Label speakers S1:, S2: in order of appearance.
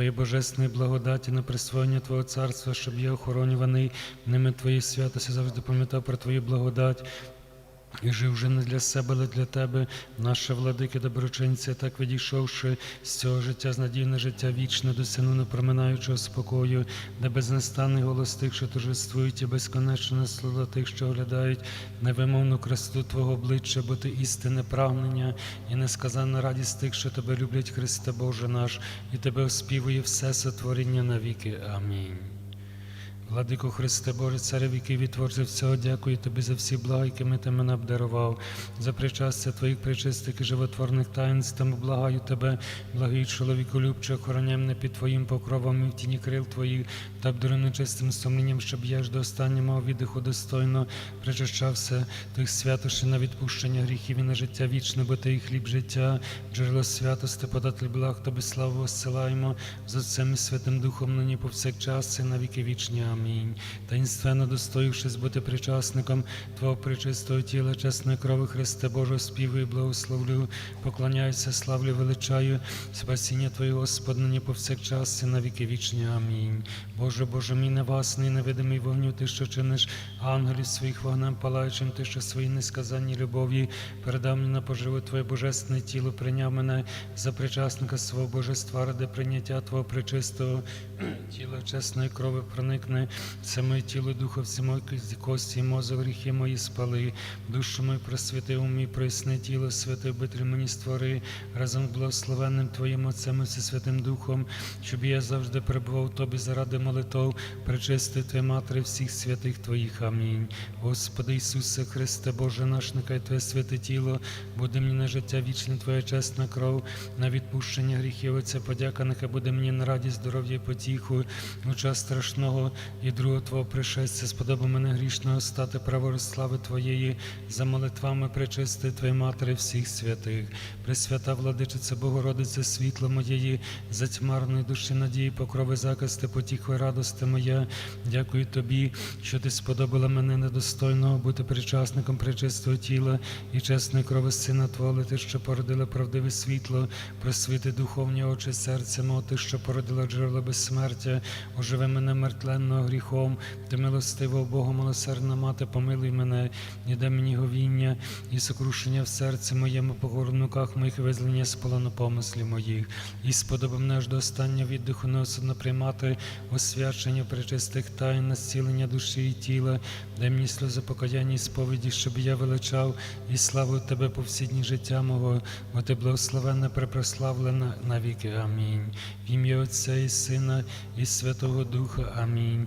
S1: Твоєї божественної благодаті на присвоєння Твого царства, щоб я охоронюваний ними Твоєї святості, завжди пам'ятав про Твою благодать. І жив вже не для себе, але для тебе, наше владике доброчинця, так відійшовши з цього життя з надії на життя вічне, до сину непроминаючого спокою, де безнастанний голос тих, що торжествують, і безконечне слово тих, що оглядають невимовну красоту Твого обличчя, бо ти істинне прагнення і несказанна радість тих, що тебе люблять, Христе Боже наш, і тебе оспівує все сотворіння навіки. Амінь. Владико Христе Боже, царе віків і творця всього, дякую тобі за всі блага, якими ти мене обдарував, за причастя твоїх причистих і животворних таїнств, тому благаю тебе, благий чоловіку любче, охороняй мене під твоїм покровом і в тіні крил твоїх, та обдарений чистим сумлінням, щоб я ж до останнього віддиху достойно причащався тих святощів на відпущення гріхів і на життя вічне, бо ти і хліб життя, джерело святости, податель благ, тобі славу осилаємо з Отцем і Святим Духом нині повсякчас і на віки вічні. Амінь. Таїнственно достоївшись бути причасником Твого причистого тіла, чесної крови Христе Божого, співаю, і благословлю, поклоняюся, славлю, величаю, спасіння Твоє, Господи, нині повсякчас і на віки вічні. Амінь. Боже, Боже мій невасний, невидимий вогню, Ти, що чиниш ангелів своїх вогнем палаючим, Ти, що свої несказанні любові передав мені на поживу Твоє божественне тіло, прийняв мене за причасника свого божества, ради прийняття Твого причистого тіла, чесної крови проникне це моє тіло, духа, всі мої кості, мозок, гріхи мої спали, душу мою просвіти, умій, проясни тіло, святий обитель мені створи, разом з благословенним Твоїм Отцем і Всесвятим Духом, щоб я завжди перебував у Тобі заради молитов, причисти Твоє Матері всіх святих Твоїх. Амінь. Господи Ісусе Христе, Боже наш, нехай Твоє святе тіло буде мені на життя вічне, Твоя чесна кров, на відпущення гріхів, Отця подяка, нехай буде мені на радість, здоров'я і потіху, у час страшного і другого Твого пришестя, сподоба мене грішного стати праворуч слави Твоєї, за молитвами причисти Твоєї Матері всіх святих. Пресвята владичице, Богородице, світло моєї, затьмарної душі надії, покрови закасти, потіху радости моя. Дякую Тобі, що Ти сподобала мене недостойного бути причасником причистого тіла і чесної крови Сина Твого, Ти, що породила правдиве світло, просвіти духовні очі серця мого, Ти, що породила джерело безсмертя, оживи мене мертвенного гріхом, ти милостива, Богу, милосердна мати, помилуй мене, і дай мені говіння і сокрушення в серці моєму, по горнуках моїх визволення з полону помислів моїх, і сподоби мене аж до останнього віддиху неосудно приймати освячення причистих тайн, націлення душі і тіла, дай мені сльози покаяння і сповіді, щоб я величав і славив Тебе по всі дні життя мого, бо Ти благословенна, препрославлена навіки. Амінь. В ім'я Отця і Сина і Святого Духа. Амінь.